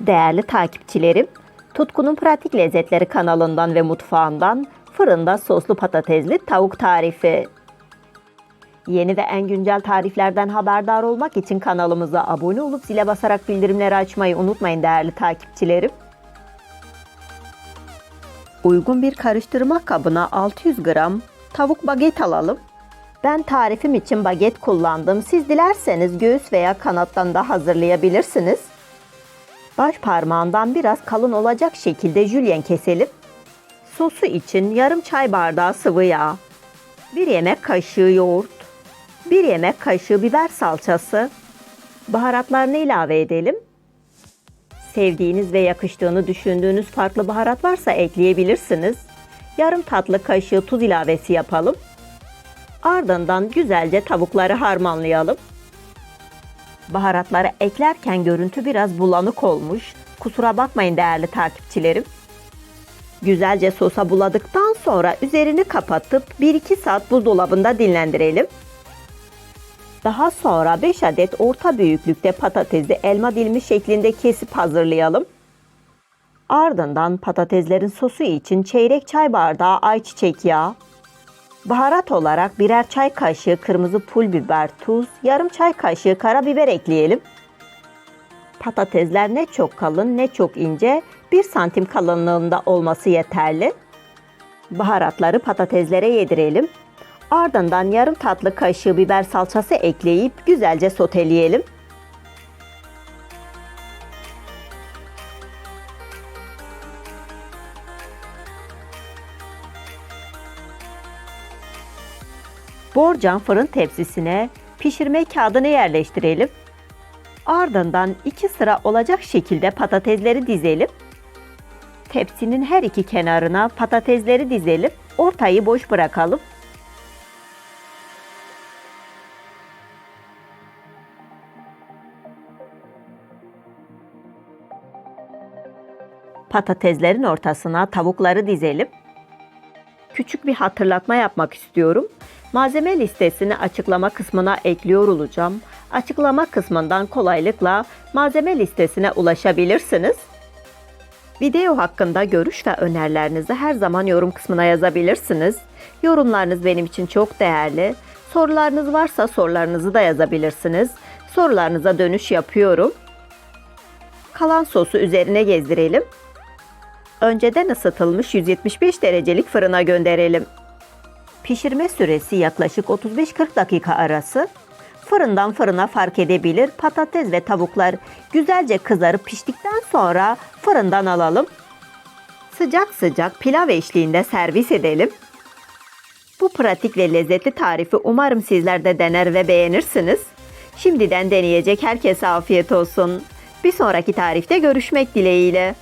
Değerli takipçilerim, Tutku'nun Pratik Lezzetleri kanalından ve mutfağından fırında soslu patatesli tavuk tarifi. Yeni ve en güncel tariflerden haberdar olmak için kanalımıza abone olup zile basarak bildirimleri açmayı unutmayın değerli takipçilerim. Uygun bir karıştırma kabına 600 gram tavuk baget alalım. Ben tarifim için baget kullandım. Siz dilerseniz göğüs veya kanattan da hazırlayabilirsiniz. Baş parmağından biraz kalın olacak şekilde jülyen keselim. Sosu için yarım çay bardağı sıvı yağ, 1 yemek kaşığı yoğurt, 1 yemek kaşığı biber salçası, baharatlarını ilave edelim. Sevdiğiniz ve yakıştığını düşündüğünüz farklı baharat varsa ekleyebilirsiniz. Yarım tatlı kaşığı tuz ilavesi yapalım. Ardından güzelce tavukları harmanlayalım. Baharatları eklerken görüntü biraz bulanık olmuş. Kusura bakmayın değerli takipçilerim. Güzelce sosa buladıktan sonra üzerini kapatıp 1-2 saat buzdolabında dinlendirelim. Daha sonra 5 adet orta büyüklükte patatesi elma dilimi şeklinde kesip hazırlayalım. Ardından patateslerin sosu için çeyrek çay bardağı ayçiçek yağı, baharat olarak birer çay kaşığı kırmızı pul biber, tuz, yarım çay kaşığı karabiber ekleyelim. Patatesler ne çok kalın ne çok ince, 1 santim kalınlığında olması yeterli. Baharatları patateslere yedirelim. Ardından yarım tatlı kaşığı biber salçası ekleyip güzelce soteleyelim. Borcam fırın tepsisine pişirme kağıdını yerleştirelim. Ardından iki sıra olacak şekilde patatesleri dizelim. Tepsinin her iki kenarına patatesleri dizelim. Ortayı boş bırakalım. Patateslerin ortasına tavukları dizelim. Küçük bir hatırlatma yapmak istiyorum. Malzeme listesini açıklama kısmına ekliyor olacağım. Açıklama kısmından kolaylıkla malzeme listesine ulaşabilirsiniz. Video hakkında görüş ve önerilerinizi her zaman yorum kısmına yazabilirsiniz. Yorumlarınız benim için çok değerli. Sorularınız varsa sorularınızı da yazabilirsiniz. Sorularınıza dönüş yapıyorum. Kalan sosu üzerine gezdirelim. Önceden ısıtılmış 175 derecelik fırına gönderelim. Pişirme süresi yaklaşık 35-40 dakika arası. Fırından fırına fark edebilir. Patates ve tavuklar güzelce kızarıp piştikten sonra fırından alalım. Sıcak sıcak pilav eşliğinde servis edelim. Bu pratik ve lezzetli tarifi umarım sizler de dener ve beğenirsiniz. Şimdiden deneyecek herkese afiyet olsun. Bir sonraki tarifte görüşmek dileğiyle.